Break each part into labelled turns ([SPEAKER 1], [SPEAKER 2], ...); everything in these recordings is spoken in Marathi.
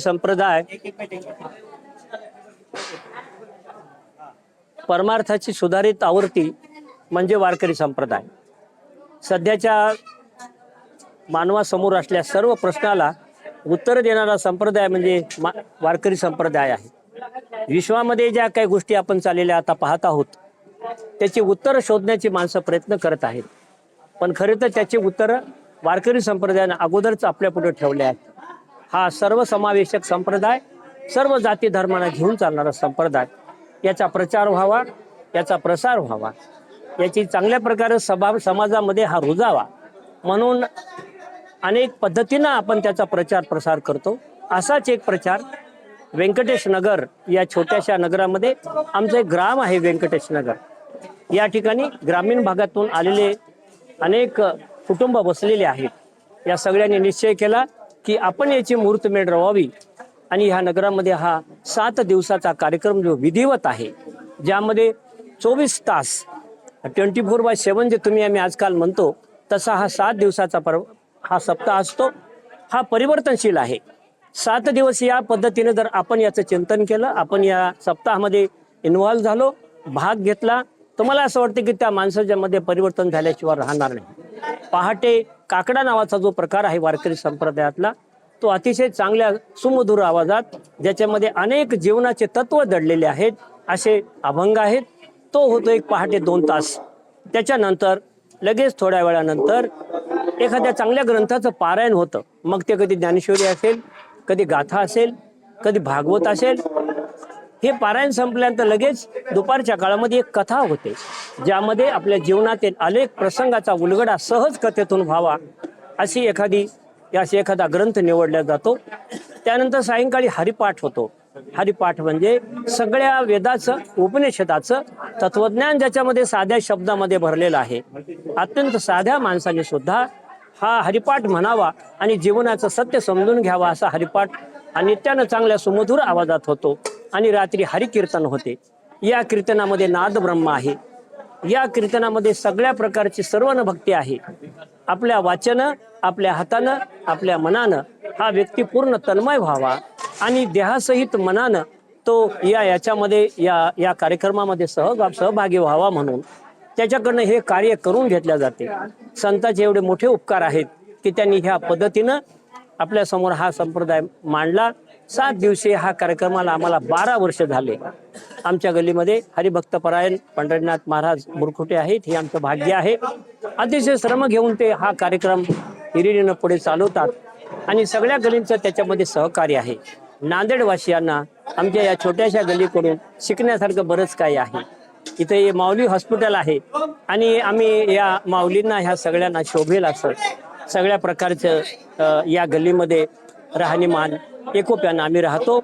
[SPEAKER 1] संप्रदाय परमार्थाची सुधारित आवृत्ती म्हणजे वारकरी संप्रदाय. सध्याच्या मानवासमोर असल्या सर्व प्रश्नाला उत्तर देणारा संप्रदाय म्हणजे वारकरी संप्रदाय आहे. विश्वामध्ये ज्या काही गोष्टी आपण चाललेल्या आता पाहत आहोत त्याची उत्तर शोधण्याची माणसं प्रयत्न करत आहेत. पण खरे तर त्याची उत्तर वारकरी संप्रदायानं अगोदरच आपल्या पुढे ठेवले आहेत. हा सर्वसमावेशक संप्रदाय सर्व जाती धर्मांना घेऊन चालणारा संप्रदाय. याचा प्रचार व्हावा याचा प्रसार व्हावा. याची चांगल्या प्रकारे सभा समाजामध्ये हा रुजावा म्हणून अनेक पद्धतीनं आपण त्याचा प्रचार प्रसार करतो. असाच एक प्रचार व्यंकटेश नगर या छोट्याशा नगरामध्ये आमचं एक ग्राम आहे व्यंकटेश नगर. या ठिकाणी ग्रामीण भागातून आलेले अनेक कुटुंब बसलेले आहेत. या सगळ्यांनी निश्चय केला की आपण याची मुहूर्तमेढ रवावी. आणि ह्या नगरामध्ये हा सात दिवसाचा कार्यक्रम जो विधिवत आहे ज्यामध्ये चोवीस तास twenty four by seven J तुम्ही आम्ही आजकाल म्हणतो तसा हा सात दिवसाचा पर हा सप्ताह असतो. हा परिवर्तनशील आहे. सात दिवस या पद्धतीने जर आपण याचं चिंतन केलं आपण या सप्ताहामध्ये इन्व्हॉल्व झालो भाग घेतला तर मला असं वाटतं की त्या माणसाच्या मध्ये परिवर्तन झाल्याशिवाय राहणार नाही. पहाटे काकडा नावाचा जो प्रकार आहे वारकरी संप्रदायातला तो अतिशय चांगल्या सुमधुर आवाजात ज्याच्यामध्ये अनेक जीवनाचे तत्व दडलेले आहेत असे अभंग आहेत. तो होतो एक पहाटे दोन तास. त्याच्यानंतर लगेच थोड्या वेळानंतर एखाद्या चांगल्या ग्रंथाचं पारायण होतं. मग ते कधी ज्ञानेश्वरी असेल कधी गाथा असेल कधी भागवत असेल. हे पारायण संपल्यानंतर लगेच दुपारच्या काळामध्ये एक कथा होते. ज्यामध्ये आपल्या जीवनातील अनेक प्रसंगाचा उलगडा सहज कथेतून व्हावा अशी एखादी अशी एखादा ग्रंथ निवडला जातो. त्यानंतर सायंकाळी हरिपाठ होतो. हरिपाठ म्हणजे सगळ्या वेदाचं उपनिषदाचं तत्वज्ञान ज्याच्यामध्ये साध्या शब्दामध्ये भरलेलं आहे. अत्यंत साध्या माणसाने सुद्धा हा हरिपाठ म्हणावा आणि जीवनाचं सत्य समजून घ्यावा असा हरिपाठ आणि नित्यानं चांगल्या सुमधुर आवाजात होतो आणि रात्री हरिकीर्तन होते. या कीर्तनामध्ये नाद ब्रह्म आहे. या कीर्तनामध्ये सगळ्या प्रकारची सर्वन भक्ती आहे. आपल्या वाचनं आपल्या हातानं आपल्या मनानं हा व्यक्ती पूर्ण तन्मय व्हावा आणि देहासहित मनानं तो या याच्यामध्ये या या कार्यक्रमामध्ये सहभाग सहभागी व्हावा म्हणून. त्याच्याकडनं हे कार्य करून घेतल्या जाते. संतांचे एवढे मोठे उपकार आहेत की त्यांनी ह्या पद्धतीनं आपल्यासमोर हा संप्रदाय मांडला. सात दिवशी हा कार्यक्रमाला आम्हाला बारा वर्ष झाले. आमच्या गल्लीमध्ये हरिभक्तपरायण पंढरीनाथ महाराज मुरखुटे आहेत. हे आमचं भाग्य आहे. अतिशय श्रम घेऊन ते हा कार्यक्रम हिरिरीनं पुढे चालवतात. आणि सगळ्या गलींचं त्याच्यामध्ये सहकार्य आहे. नांदेडवासियांना आमच्या या छोट्याशा गलीकडून शिकण्यासारखं बरंच काही आहे. इथे हे माऊली हॉस्पिटल आहे. आणि आम्ही या माऊलींना ह्या सगळ्यांना शोभेल असं सगळ्या प्रकारचं या गल्लीमध्ये राहणीमान एकोप्यानं आम्ही राहतो.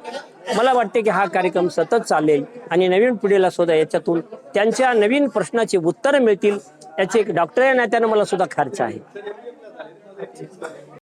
[SPEAKER 1] मला वाटते की हा कार्यक्रम सतत चालेल आणि नवीन पिढीला सुद्धा याच्यातून त्यांच्या नवीन प्रश्नाची उत्तरं मिळतील याची एक डॉक्टर या नात्यानं मला सुद्धा खर्च आहे.